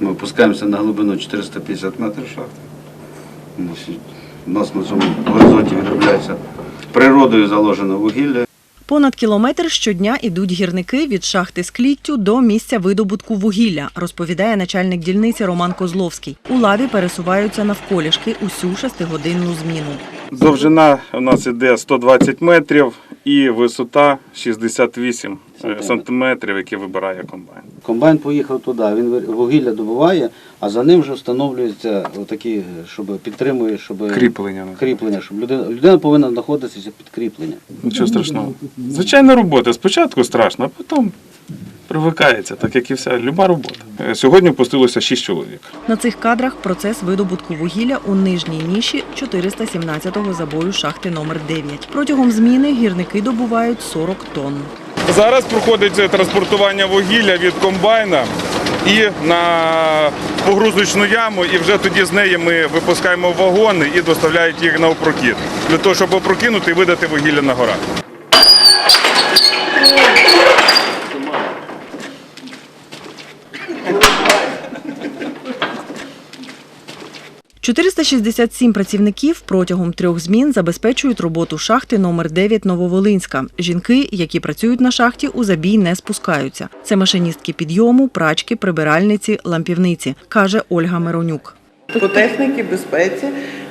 Ми опускаємося на глибину 450 метрів шахти. У нас на цьому горизонті відробляється природою заложене вугілля. Понад кілометр щодня ідуть гірники від шахти з кліттю до місця видобутку вугілля, розповідає начальник дільниці Роман Козловський. У лаві пересуваються навколішки усю шестигодинну зміну. Довжина у нас іде 120 метрів і висота 68 сантиметрів, які вибирає комбайн. Комбайн поїхав туди, він вугілля добуває, а за ним вже встановлюються такі, щоб підтримує, щоб Кріплення. кріплення, щоб людина, людина повинна знаходитися під кріпленням. Нічого страшного. Звичайна робота. Спочатку страшно, а потім привикається, так як і вся люба робота. Е, Сьогодні опустилося 6 чоловік. На цих кадрах процес видобутку вугілля у нижній ніші 417-го забою шахти номер 9. Протягом зміни гірники добувають 40 тонн. Зараз проходить е, транспортування вугілля від комбайна і на погрузочну яму, і вже тоді з неї ми випускаємо вагони і доставляють їх на опрокид. Для того, щоб опрокинути і видати вугілля на горах. – 467 працівників протягом трьох змін забезпечують роботу шахти номер 9 Нововолинська. Жінки, які працюють на шахті, у забій не спускаються. Це машиністки підйому, прачки, прибиральниці, лампівниці, каже Ольга Миронюк. По техніці, безпеці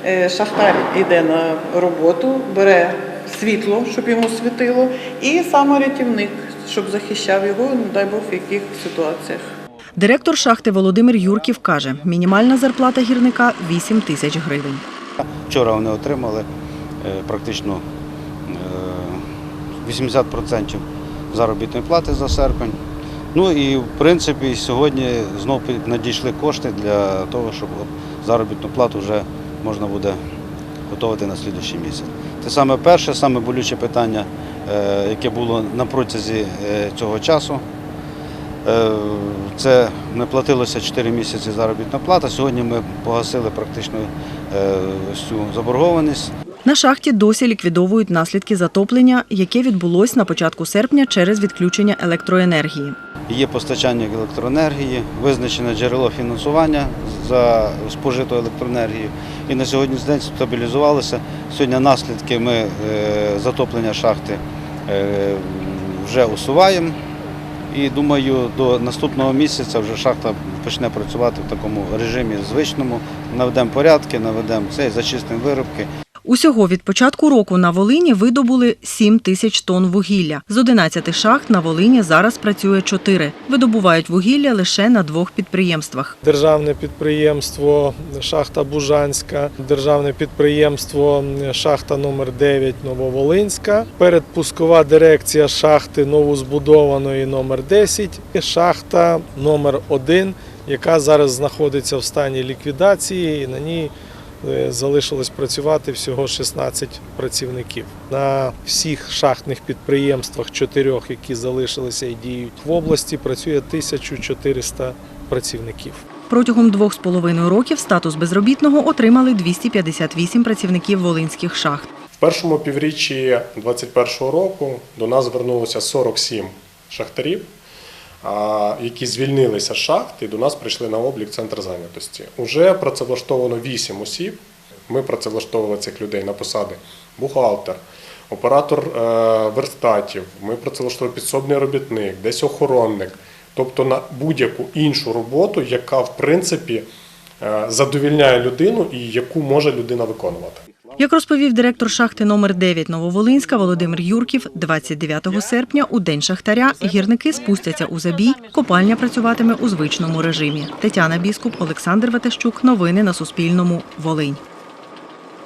е, шахтар йде на роботу, бере світло, щоб йому світило, і саморятівник, щоб захищав його, не дай Бог, в яких ситуаціях. Директор шахти Володимир Юрків каже, мінімальна зарплата гірника 8 тисяч гривень. Вчора вони отримали е, практично е, 80% заробітної плати за серпень. Ну і в принципі сьогодні знов надійшли кошти для того, щоб заробітну плату вже можна буде готувати на слідуючий місяць. Це саме перше, саме болюче питання, е, яке було на протязі е, цього часу. Е, Це не платилося 4 місяці заробітна плата. Сьогодні ми погасили практично е, всю заборгованість. На шахті досі ліквідовують наслідки затоплення, яке відбулось на початку серпня через відключення електроенергії. Є постачання електроенергії, визначене джерело фінансування за спожиту електроенергію. І на сьогоднішній день стабілізувалося. Сьогодні наслідки ми е, затоплення шахти вже усуваємо. І думаю, до наступного місяця вже шахта почне працювати в такому режимі звичному. Наведемо порядки, наведемо це, зачистимо виробки. Усього від початку року на Волині видобули 7 тисяч тонн вугілля. З 11 шахт на Волині зараз працює 4. Видобувають вугілля лише на двох підприємствах. Державне підприємство Шахта Бужанська, державне підприємство Шахта номер 9 Нововолинська, передпускова дирекція шахти новозбудованої номер 10, і шахта номер 1, яка зараз знаходиться в стані ліквідації, і на ній залишилось працювати всього 16 працівників. На всіх шахтних підприємствах, чотирьох, які залишилися і діють в області, працює 1400 працівників. Протягом двох з половиною років статус безробітного отримали 258 працівників волинських шахт. В першому півріччі 2021 року до нас звернулося 47 шахтарів, які звільнилися з шахт і до нас прийшли на облік центр зайнятості. Уже працевлаштовано 8 осіб. Ми працевлаштовували цих людей на посади бухгалтер, оператор е, верстатів. Ми працевлаштовували підсобний робітник, десь охоронник. Тобто на будь-яку іншу роботу, яка в принципі е, задовільняє людину і яку може людина виконувати. Як розповів директор шахти номер 9 Нововолинська Володимир Юрків, 29 серпня у день шахтаря гірники спустяться у забій. Копальня працюватиме у звичному режимі. Тетяна Біскуп, Олександр Ватащук. Новини на Суспільному. Волинь.